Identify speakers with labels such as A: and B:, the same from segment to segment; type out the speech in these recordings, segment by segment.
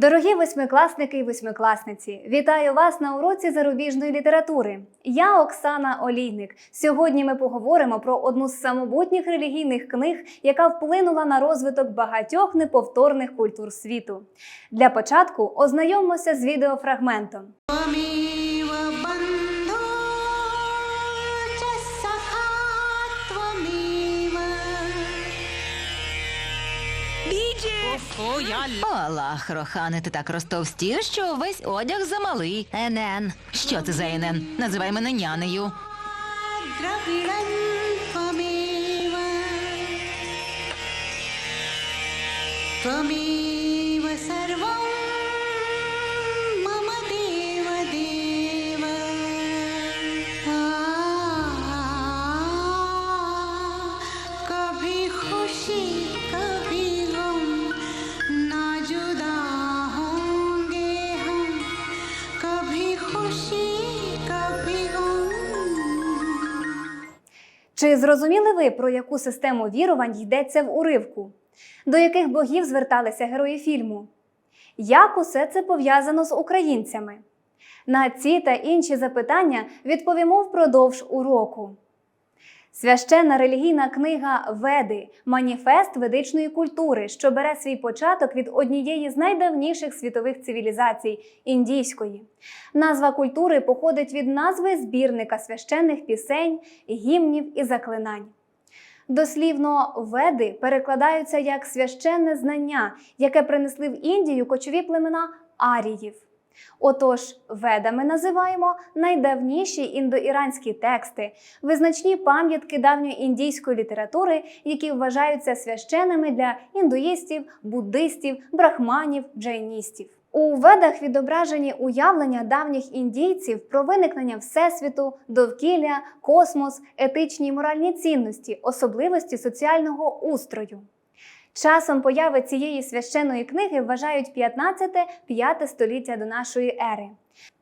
A: Дорогі восьмикласники і восьмикласниці, вітаю вас на уроці зарубіжної літератури. Я Оксана Олійник. Сьогодні ми поговоримо про одну з самобутніх релігійних книг, яка вплинула на розвиток багатьох неповторних культур світу. Для початку ознайомимося з відеофрагментом.
B: Олах, Рохане, ти так розтовстів, що весь одяг замалий. Енен. Що це за Енен? Називай мене нянею.
C: Тобі
A: ви. Зрозуміли ви, про яку систему вірувань йдеться в уривку? До яких богів зверталися герої фільму? Як усе це пов'язано з українцями? На ці та інші запитання відповімо впродовж уроку. Священна релігійна книга Веди маніфест ведичної культури, що бере свій початок від однієї з найдавніших світових цивілізацій індійської. Назва культури походить від назви збірника священних пісень, гімнів і заклинань. Дослівно веди перекладаються як священне знання, яке принесли в Індію кочові племена аріїв. Отож, ведами називаємо найдавніші індоіранські тексти, визначні пам'ятки давньої індійської літератури, які вважаються священними для індуїстів, буддистів, брахманів, джайністів. У ведах відображені уявлення давніх індійців про виникнення всесвіту, довкілля, космос, етичні й моральні цінності, особливості соціального устрою. Часом появи цієї священної книги вважають 15-5 століття до нашої ери.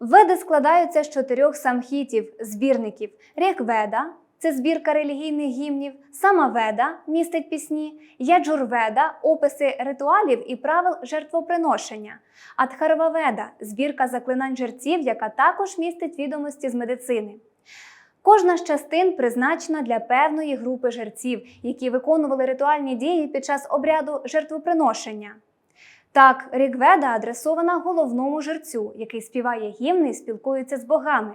A: Веди складаються з чотирьох самхітів, збірників Рікведа це збірка релігійних гімнів, Самаведа містить пісні, Яджурведа описи ритуалів і правил жертвоприношення, Адхарваведа збірка заклинань жерців, яка також містить відомості з медицини. Кожна з частин призначена для певної групи жерців, які виконували ритуальні дії під час обряду жертвоприношення. Так, Рігведа адресована головному жерцю, який співає гімни і спілкується з богами.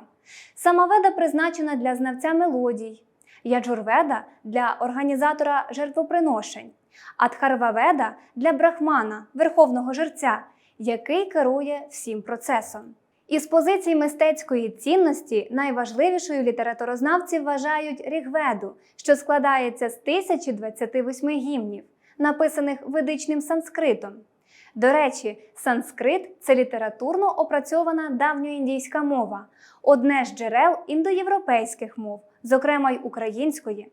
A: Самаведа призначена для знавця мелодій, Яджурведа для організатора жертвоприношень, а Дхарваведа для брахмана, верховного жерця, який керує всім процесом. Із позицій мистецької цінності найважливішою літературознавці вважають Рігведу, що складається з 1028 гімнів, написаних ведичним санскритом. До речі, санскрит це літературно опрацьована давньоіндійська мова, одне з джерел індоєвропейських мов, зокрема й української.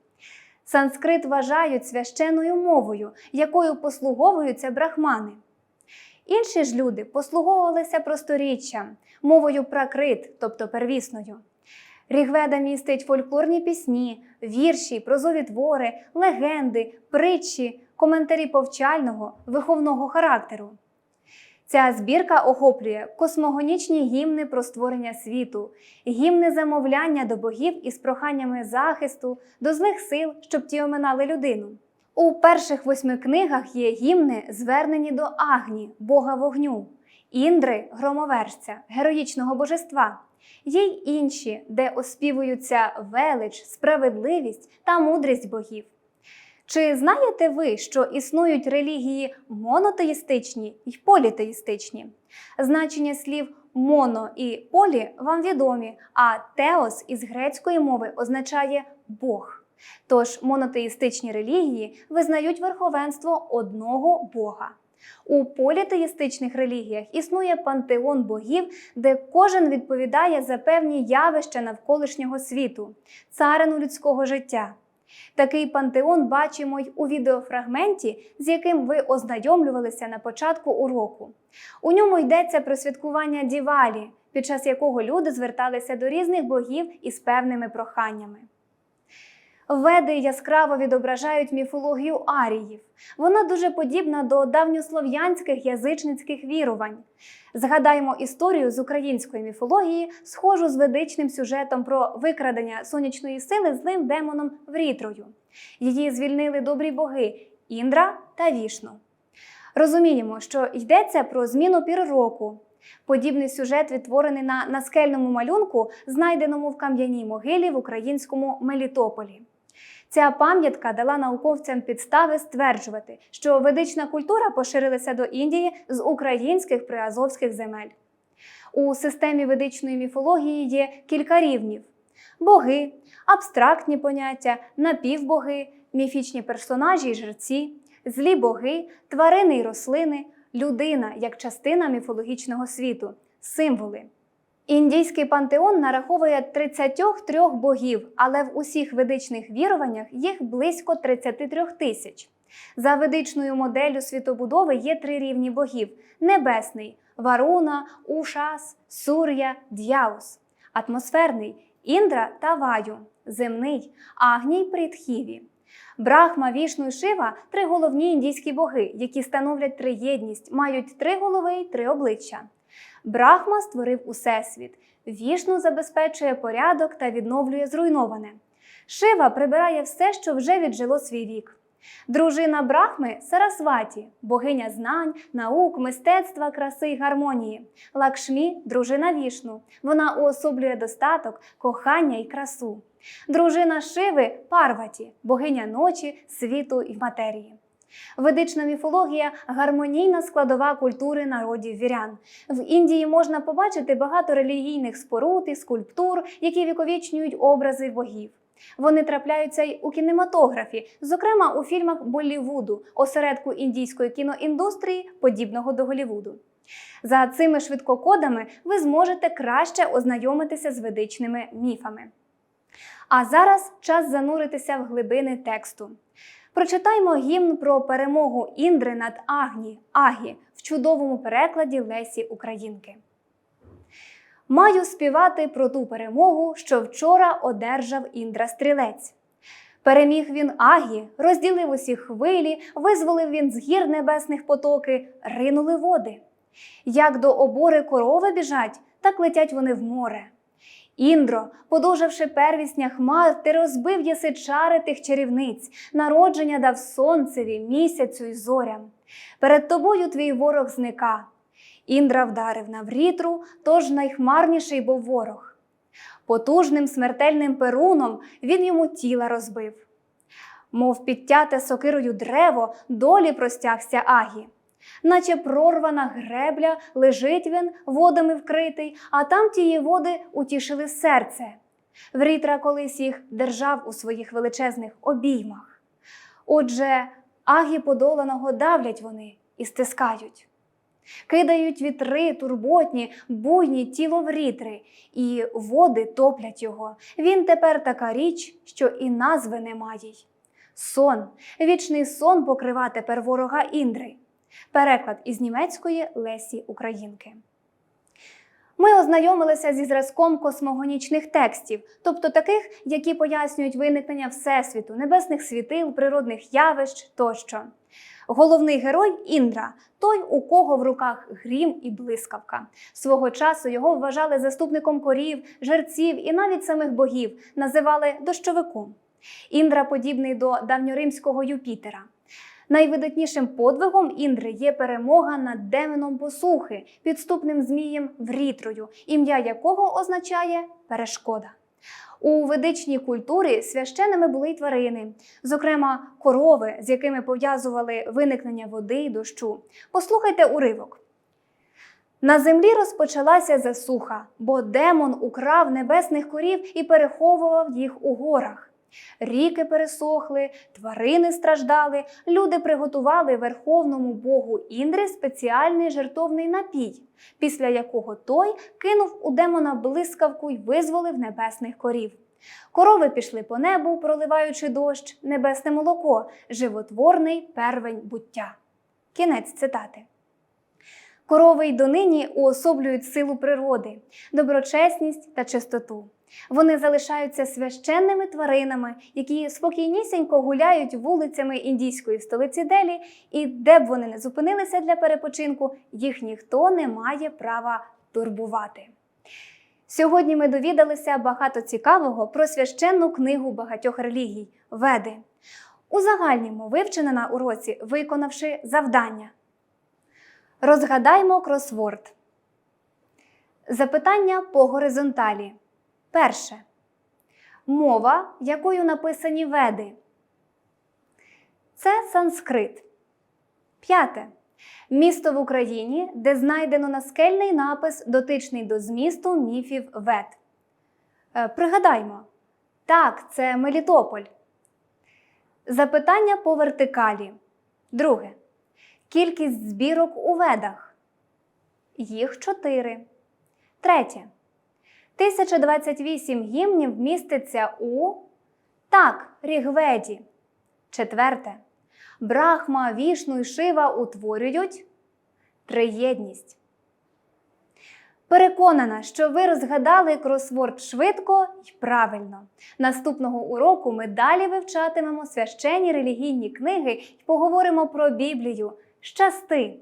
A: Санскрит вважають священною мовою, якою послуговуються брахмани. Інші ж люди послуговувалися просторіччям, мовою пракрит, тобто первісною. Рігведа містить фольклорні пісні, вірші, прозові твори, легенди, притчі, коментарі повчального, виховного характеру. Ця збірка охоплює космогонічні гімни про створення світу, гімни замовляння до богів із проханнями захисту, до злих сил, щоб ті оминали людину. У перших восьми книгах є гімни, звернені до Агні, бога вогню, Індри, громовержця, героїчного божества. Є й інші, де оспівуються велич, справедливість та мудрість богів. Чи знаєте ви, що існують релігії монотеїстичні й політеїстичні? Значення слів моно і полі вам відомі, а теос із грецької мови означає Бог. Тож монотеїстичні релігії визнають верховенство одного Бога. У політеїстичних релігіях існує пантеон богів, де кожен відповідає за певні явища навколишнього світу, царину людського життя. Такий пантеон бачимо й у відеофрагменті, з яким ви ознайомлювалися на початку уроку. У ньому йдеться про святкування Дівалі, під час якого люди зверталися до різних богів із певними проханнями. Веди яскраво відображають міфологію аріїв. Вона дуже подібна до давньослов'янських язичницьких вірувань. Згадаємо історію з української міфології, схожу з ведичним сюжетом про викрадення сонячної сили злим демоном Врітрою. Її звільнили добрі боги Індра та Вішну. Розуміємо, що йдеться про зміну пір року. Подібний сюжет відтворений на наскельному малюнку, знайденому в кам'яній могилі в українському Мелітополі. Ця пам'ятка дала науковцям підстави стверджувати, що ведична культура поширилася до Індії з українських приазовських земель. У системі ведичної міфології є кілька рівнів: боги, абстрактні поняття, напівбоги, міфічні персонажі й жерці, злі боги, тварини й рослини, людина як частина міфологічного світу, символи. Індійський пантеон нараховує 33 богів, але в усіх ведичних віруваннях їх близько 33 тисяч. За ведичною моделлю світобудови є три рівні богів: небесний Варуна, Ушас, Сур'я, Д'яус, атмосферний Індра та Ваю, земний Агній Притхіві. Брахма, Вішну і Шива три головні індійські боги, які становлять триєдність, мають три голови й три обличчя. Брахма створив усесвіт, Вішну забезпечує порядок та відновлює зруйноване. Шива прибирає все, що вже віджило свій вік. Дружина Брахми Сарасваті, богиня знань, наук, мистецтва, краси й гармонії. Лакшмі дружина Вішну. Вона уособлює достаток, кохання й красу. Дружина Шиви Парваті, богиня ночі, світу й матерії. Ведична міфологія гармонійна складова культури народів вірян. В Індії можна побачити багато релігійних споруд і скульптур, які віковічнюють образи богів. Вони трапляються й у кінематографі, зокрема у фільмах Боллівуду, осередку індійської кіноіндустрії, подібного до Голлівуду. За цими швидкокодами ви зможете краще ознайомитися з ведичними міфами. А зараз час зануритися в глибини тексту. Прочитаймо гімн про перемогу Індри над Агні Агі в чудовому перекладі Лесі Українки. Маю співати про ту перемогу, що вчора одержав Індра стрілець. Переміг він Агі, розділив усі хвилі, визволив він з гір небесних потоки, ринули води. Як до обори корови біжать, так летять вони в море. Індро, подовживши первісня хмар, ти розбив єси чари тих чарівниць, народження дав сонцеві, місяцю й зорям. Перед тобою твій ворог зника. Індра вдарив на врітру, тож найхмарніший був ворог. Потужним смертельним перуном він йому тіла розбив. Мов підтяте сокирою древо, долі простягся Агі. Наче прорвана гребля, лежить він, водами вкритий, а там тії води утішили серце. Врітра колись їх держав у своїх величезних обіймах. Отже, агі подоланого давлять вони і стискають. Кидають вітри, турботні, буйні тіло врітри, і води топлять його. Він тепер така річ, що і назви немає. й. Сон, вічний сон покрива тепер ворога Індри. Переклад із німецької Лесі Українки. Ми ознайомилися зі зразком космогонічних текстів, тобто таких, які пояснюють виникнення Всесвіту, небесних світил, природних явищ тощо. Головний герой Індра той, у кого в руках грім і блискавка. Свого часу його вважали заступником корів, жерців і навіть самих богів, називали дощовиком. Індра подібний до давньоримського Юпітера. Найвидатнішим подвигом Індри є перемога над демоном посухи, підступним змієм Врітрою, ім'я якого означає перешкода. У ведичній культурі священними були й тварини, зокрема корови, з якими пов'язували виникнення води й дощу. Послухайте уривок. На землі розпочалася засуха, бо демон украв небесних корів і переховував їх у горах. Ріки пересохли, тварини страждали, люди приготували верховному богу Індри спеціальний жертовний напій, після якого той кинув у демона блискавку й визволив небесних корів. Корови пішли по небу, проливаючи дощ, небесне молоко, животворний первень буття. Кінець цитати. Корови й донині уособлюють силу природи, доброчесність та чистоту. Вони залишаються священними тваринами, які спокійнісінько гуляють вулицями індійської столиці Делі, і де б вони не зупинилися для перепочинку, їх ніхто не має права турбувати. Сьогодні ми довідалися багато цікавого про священну книгу багатьох релігій Веди. Узагальнімо вивчене на уроці, виконавши завдання. Розгадаймо кросворд. Запитання по горизонталі. Перше. Мова, якою написані веди. Це санскрит. П'яте. Місто в Україні, де знайдено наскельний напис, дотичний до змісту міфів вед. Е, Пригадаймо. Так, це Мелітополь. Запитання по вертикалі. Друге. Кількість збірок у ведах. Їх чотири. Третє. 1028 гімнів міститься у так, Рігведі. Четверте. Брахма, Вішну і Шива утворюють триєдність. Переконана, що ви розгадали кросворд швидко й правильно. Наступного уроку ми далі вивчатимемо священні релігійні книги й поговоримо про Біблію. Щасти!